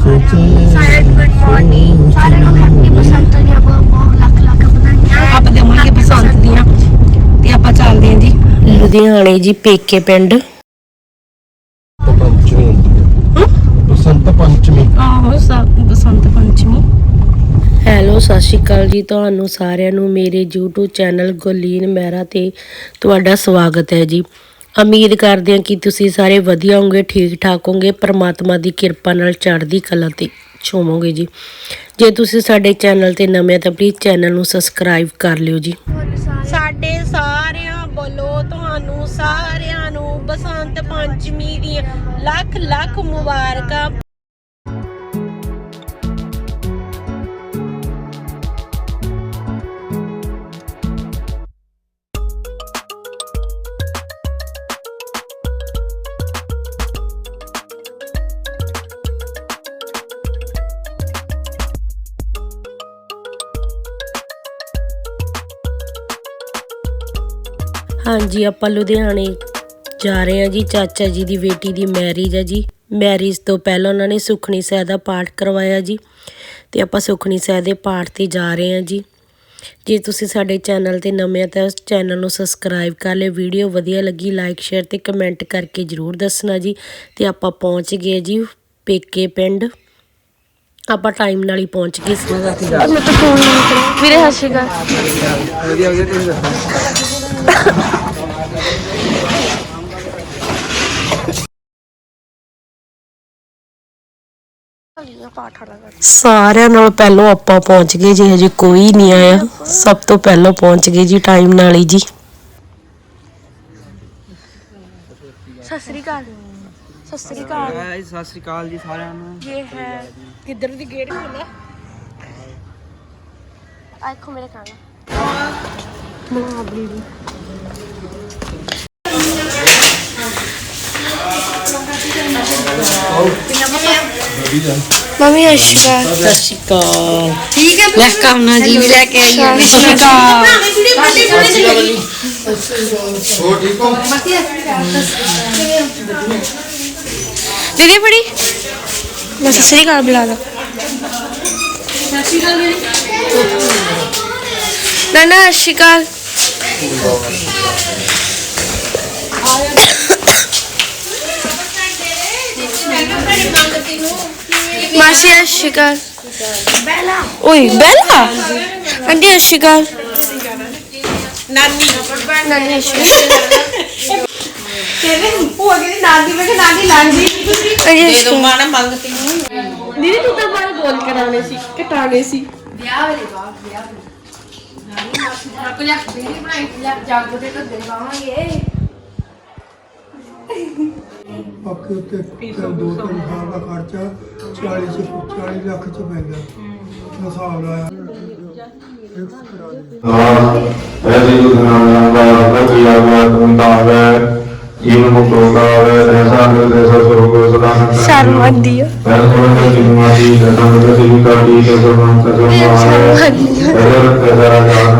ਸਾਰਿਆਂ ਨੂੰ good morning ਸਾਰਿਆਂ ਨੂੰ ਹੈਪੀ ਬਸੰਤ ਦੀਆਂ ਬਹੁਤ ਬਹੁਤ ਲੱਖ ਲੱਖ ਵਧਾਈਆਂ ਆਪਾਂ ਦੇਵਾਂਗੇ ਬਸੰਤ ਦੀਆਂ ਤੇ ਆਪਾਂ ਚੱਲਦੇ ਹਾਂ ਜੀ ਲੁਧਿਆਣੇ ਜੀ ਪੇਕੇ ਪਿੰਡ ਪੰਚਮੀ ਹੁੰਦੀ ਹੈ। ਬਸੰਤ ਪੰਚਮੀ। ਆਹੋ ਸਭ ਬਸੰਤ ਪੰਚਮੀ। ਹੈਲੋ ਸਤਿ ਸ਼੍ਰੀ ਅਕਾਲ ਜੀ। ਤੁਹਾਨੂੰ ਸਾਰਿਆਂ ਨੂੰ ਮੇਰੇ YouTube ਚੈਨਲ ਗੁਰਲੀਨ ਮਹਿਰਾ ਤੇ ਤੁਹਾਡਾ ਸਵਾਗਤ ਹੈ ਜੀ। ਉਮੀਦ ਕਰਦੇ ਹਾਂ ਕਿ ਤੁਸੀਂ ਸਾਰੇ ਵਧੀਆ ਹੋਵੋਗੇ, ਠੀਕ ਠਾਕ ਹੋਵੋਗੇ, ਪਰਮਾਤਮਾ ਦੀ ਕਿਰਪਾ ਨਾਲ ਚੜ੍ਹਦੀ ਕਲਾ ਤੇ ਛੋਵੋਗੇ ਜੀ। ਜੇ ਤੁਸੀਂ ਸਾਡੇ ਚੈਨਲ ਤੇ ਨਵੇਂ ਤਾਂ ਪਲੀਜ਼ ਚੈਨਲ ਨੂੰ ਸਬਸਕ੍ਰਾਈਬ ਕਰ ਲਿਓ ਜੀ। ਸਾਡੇ ਸਾਰਿਆਂ ਵੱਲੋਂ ਤੁਹਾਨੂੰ ਸਾਰਿਆਂ ਨੂੰ ਬਸੰਤ ਪੰਚਮੀ ਦੀਆਂ ਲੱਖ ਲੱਖ ਮੁਬਾਰਕਾਂ। ਹਾਂਜੀ ਆਪਾਂ ਲੁਧਿਆਣੇ ਜਾ ਰਹੇ ਹਾਂ ਜੀ ਚਾਚਾ ਜੀ ਦੀ ਬੇਟੀ ਦੀ ਮੈਰਿਜ ਹੈ ਜੀ। ਮੈਰਿਜ ਤੋਂ ਪਹਿਲਾਂ ਉਹਨਾਂ ਨੇ ਸੁਖਣੀ ਸਾਹਿਬ ਦਾ ਪਾਠ ਕਰਵਾਇਆ ਜੀ। ਤੇ ਆਪਾਂ ਸੁਖਣੀ ਸਾਹਿਬ ਦੇ ਪਾਠ ਤੇ ਜਾ ਰਹੇ ਹਾਂ ਜੀ। ਜੇ ਤੁਸੀਂ ਸਾਡੇ ਚੈਨਲ ਤੇ ਨਵੇਂ ਆ ਤਾਂ ਉਸ ਚੈਨਲ ਨੂੰ ਸਬਸਕ੍ਰਾਈਬ ਕਰ ਲਿਓ। ਵੀਡੀਓ ਵਧੀਆ ਲੱਗੀ ਲਾਈਕ ਸ਼ੇਅਰ ਤੇ ਕਮੈਂਟ ਕਰਕੇ ਜਰੂਰ ਦੱਸਣਾ ਜੀ। ਤੇ ਆਪਾਂ ਪਹੁੰਚ ਗਏ ਜੀ ਪੇਕੇ ਪਿੰਡ। ਆਪਾਂ ਟਾਈਮ ਨਾਲ ਹੀ ਪਹੁੰਚ ਗਏ ਸੀ। ਮੈਂ ਤਾਂ ਫੋਨ ਨਹੀਂ ਕਰਿਆ ਵੀਰੇ ਸਤਿ ਸ਼੍ਰੀ ਅਕਾਲ। ਵਧੀਆ ਵਧੀਆ ਤੁਸੀਂ ਦੱਸੋ? ਸਾਰਿਆਂ ਨਾਲ ਪਹਿਲਾਂ ਆਪਾਂ ਪਹੁੰਚ ਗਏ ਜੀ ਹਜੇ ਕੋਈ ਨਹੀਂ ਆਇਆ। ਸਭ ਤੋਂ ਪਹਿਲਾਂ ਪਹੁੰਚ ਗਏ ਜੀ ਟਾਈਮ ਨਾਲ ਹੀ ਜੀ। ਸਤਿ ਸ਼੍ਰੀ ਅਕਾਲ ਸਤਿ ਸ਼੍ਰੀ ਅਕਾਲ। ਗਾਇਸ ਸਤਿ ਸ਼੍ਰੀ ਅਕਾਲ ਜੀ ਸਾਰਿਆਂ ਨੂੰ। ਇਹ ਹੈ ਕਿੱਧਰ ਦੀ ਗੇਟ ਖੋਲਾ ਆਖੋ ਮੇਰੇ ਕਾਨਾ ਬਣਾ ਬਲੀ ਮੰਮੀ ਅਸ਼ਕਾ ਸਤਿ ਸ਼੍ਰੀ ਅਕਾਲ। ਠੀਕ ਹੈ ਵੈਲਕਮ ਨਾ ਜੀ ਵੀ ਲੈ ਕੇ ਆਈਏ। ਸਤਿ ਸ਼੍ਰੀ ਅਕਾਲ। ਹੋ ਠੀਕ ਹੋ? ਦੀਦੀ ਫੜੀ ਮੈਂ ਸਤਿ ਸ਼੍ਰੀ ਅਕਾਲ ਬੁਲਾ ਲਾ ਨਾ ਨਾ ਸਤਿ ਸ਼੍ਰੀ ਅਕਾਲ। ਮਾਸੀ ਸ਼੍ਰੀ ਅਕਾਲ। ਬੈਲਾ ਓਏ ਬੈਲਾ? ਆਂਟੀ ਸ਼੍ਰੀ ਅਕਾਲ। ਨਾਨੀ ਨਾਨੀ ਸਤਿ ਸ਼੍ਰੀ ਅਕਾਲ। ਭੂਆ ਕਹਿੰਦੀ ਨਾਨੀ ਮੈਂ ਕਿਹਾ ਨਾਨੀ ਲਾਂਜੀ ਅਜੇ ਸਤਿ ਮਾਣਾ ਮੰਗਤੀ ਦੀਦੀ ਤੂੰ ਤਾਂ ਬਾਹਰ ਬੋਲ ਕਰਾਣੇ ਸੀ ਕਟਾਣੇ ਸੀ। ਬਾਕੀ ਉੱਤੇ ਤਿੰਨ- ਦੋ ਤਿੰਨ ਸਾਲ ਦਾ ਖਰਚਾ 40 ਚ 40 ਲੱਖ ਚ ਪੈ ਗਿਆ ਹਿਸਾਬ ਲਾਇਆ ਫਿਕਸ ਕਰਾ ਦੇ ਐਸੀ ਗੁਨਾਹਾਂ ਦਾ ਨਕੀਆ ਵਾ ਤੁੰਦਾਵੇ ਜੀਵਨ ਮੁਕਤੋ ਕਾਵੇ ਰਹਿਸਾ ਦੇ ਸਰਸੁਰ ਕੋ ਸਦਾ ਸ਼ਰਮ ਆਉਂਦੀ ਆ ਪਰਮੇਸ਼ਵਰ ਦੀ ਜਿਮਵਾਦੀ ਦਸਾਂ ਦੇ ਸਿਵੀ ਕਾਟੀ ਕੇ ਸਰਵਨ ਸਜੋ ਸ਼ਰਮ ਆਉਂਦੀ ਆ ਅਦਰ ਤੇਰਾ ਜਾਨ ਲੋਰ ਦਾ ਇਹ ਵੀਡੀਓ ਬਣਾਇਆ? ਗੁਰੂ ਕੀ ਜੀਵਨ ਮੁਕਤ ਪਾਰੋਂ ਕੇ ਸਰਟ ਆਵ ਜਿਸ ਕਹਾ ਗਿਆ ਤਿਸ ਦੇ ਨਾਮ ਆਪੇ ਸੰਤ ਦਾ ਨਾਮ ਲੋਗੋ ਕਾ ਭਾਵ ਮਨ ਹੋਗੋ ਮਦਰ ਆਪਣੇ ਤਾਂ ਮਨ ਕਹਿਣਾ ਹੈ ਬਾਦ ਰੋਗੇ ਰਾਮ ਜੀ ਸੀ ਮਾਤੇ ਦੇ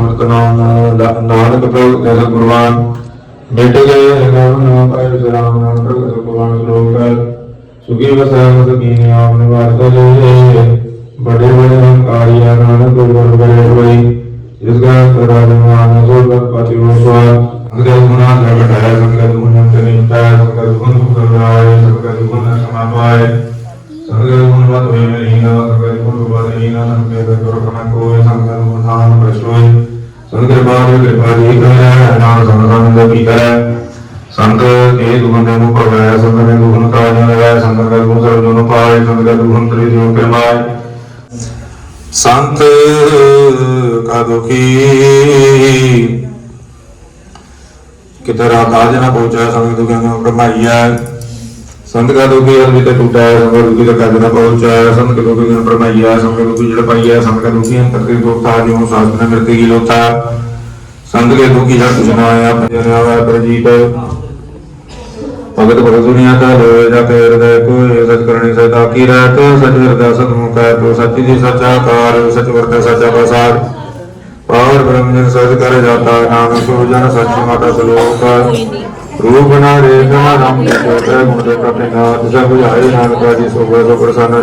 ਨਾਮ ਨੂੰ ਕੋ ਪਤਾ ਹੈ ਜਾਣੇ ਨਾ ਪਰਵਾਦ ਨਾਮ ਰਚਨਾ ਤੋ ਜੀਵ ਦਰਸ਼ਨ ਪ੍ਰਕਾਰ ਸਰੀ ਭਈ ਗੁਣ ਪੂਜਾ ਇਸ ਆਪਣੇ ਨਾਮ ਕਨਾਮ ਨਾਨਕ ਪ੍ਰਭੂ ਜਸ ਗੁਰਵਾਨ ਮਿਟ ਗਏ ਨਾਮ ਨਾਮ ਪਾਇ ਸਲਾਮ ਨਾਮ ਪ੍ਰਭੂ ਗੁਰਵਾਨ ਲੋਕ ਸੁਖੀ ਵਸੈ ਸੁਖੀ ਆਪ ਨਿਵਾਸ ਕਰੇ ਬੜੇ ਬੜੇ ਹੰਕਾਰੀਆ ਨਾਨਕ ਗੁਰ ਬੜੇ ਹੋਈ ਜਿਸ ਦਾ ਰਾਜ ਮਾਨ ਸੋਗ ਪਤੀ ਹੋਸਵਾ ਅਗਰ ਗੁਨਾ ਜਗਤ ਹੈ ਸੰਗਤ ਗੁਣ ਤੇ ਨਹੀਂ ਪੈ ਸੰਗਤ ਗੁਣ ਗੁਰਾਏ ਸੰਗਤ ਗੁਣ ਸਮਾਪਾਏ ਸੰਗਤ ਗੁਣ ਮਤ ਹੋਏ ਮੇਰੀ ਨਾ ਸੰਗਤ ਗੁਣ ਬਦ ਨਹੀਂ ਨਾ ਸੰਗਤ ਗੁਰ ਕਮਨ ਕੋਏ ਸੰਗਤ ਨਾਮ ਪ੍ਰਸ਼ੋਏ ਸੰਗਤ ਬਾਦ ਕਿਰਪਾ ਜੀ ਕਰੇ ਨਾਮ ਸੰਗਤ ਕੀ ਕਰੇ ਸੰਤ ਇਹ ਦੁਖਨ ਨੂੰ ਭਵੈ ਸੰਤ ਨੇ ਦੁਖਨ ਕਾਜ ਹੈ ਸੰਤ ਕਾ ਗੁਣ ਸਰਬ ਨੂੰ ਪਾਏ ਸੰਤ ਕਾ ਦੁਖਨ ਤਰੀ ਜਿਉ ਕੇ ਸੰਤ ਕਾ ਦੁਖੀ। ਕਿਤੇ ਰਾਤ ਆਜ ਨਾ ਪਹੁੰਚਿਆ ਸੰਤ ਦੁਖਨ ਨੂੰ ਕਮਾਈਆ ਸੰਤ ਕਾ ਦੋਗੀ ਹਰ ਤੇ ਟੁੱਟਾ ਹੈ ਸੰਤ ਦੋਗੀ ਦਾ ਕੱਜ ਨਾ ਪਹੁੰਚਾਇਆ ਸੰਤ ਕਾ ਦੋਗੀ ਨੂੰ ਪਰਮਾਈਆ ਸੰਤ ਕਾ ਦੋਗੀ ਜੜ ਪਾਈਆ ਸੰਤ ਕਾ ਦੋਗੀ ਅੰਤਰ ਤੇ ਦੋਤਾ ਜਿਉ ਸਾਧਨਾ ਮਿਰਤੇ ਕੀ ਲੋਥਾ ਸੰਤ ਕੇ ਦੋਗੀ ਜੜ ਕੁਛ ਨਾ ਆਇਆ ਭਜਨ ਆਵਾ ਪ੍ਰਜੀਤ ਭਗਤ ਭਗਤ ਦੁਨੀਆ ਕਾ ਲੋਏ ਜਾ ਕੇ ਹਿਰਦੈ ਕੋਈ ਸਚ ਕਰਣੀ ਸਦਾ ਕੀ ਰਹਿਤ ਸਚ ਹਿਰਦੈ ਸਤਮੁਖ ਹੈ ਤੋ ਸੱਚੀ ਦੀ ਸਚਾ ਕਾਰ ਸਚ ਵਰਤੈ ਸਚਾ ਪ੍ਰਸਾਦ ਪਾਵਰ ਬ੍ਰਹਮ ਜਨ ਸਚ ਕਰ ਜਾਤਾ ਨਾਮ ਸੋ ਜਨ ਸਚ ਮਾਤਾ ਸਲੋਕ ਰੂਪ ਨਾ ਰੇ ਨਾ ਰਾਮ ਜੀ ਕੋਟੇ ਗੁਣ ਦੇ ਕਪੇ ਨਾ ਤਿਸਾ ਬੁਝਾਏ ਨਾਨਕ ਜੀ, ਸੋ ਸੋ ਪ੍ਰਸੰਨ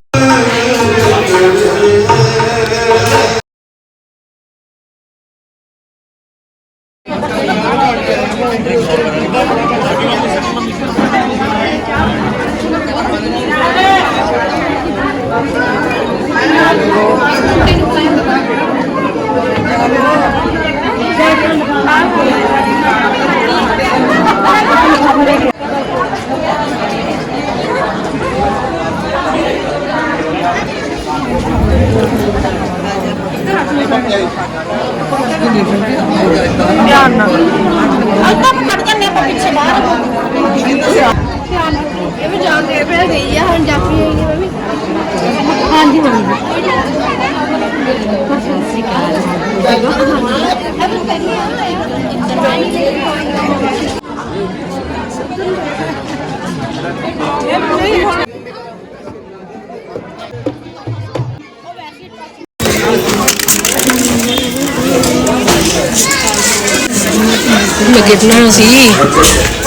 ਮੈਂ ਗਿਰਨਾ ਸੀ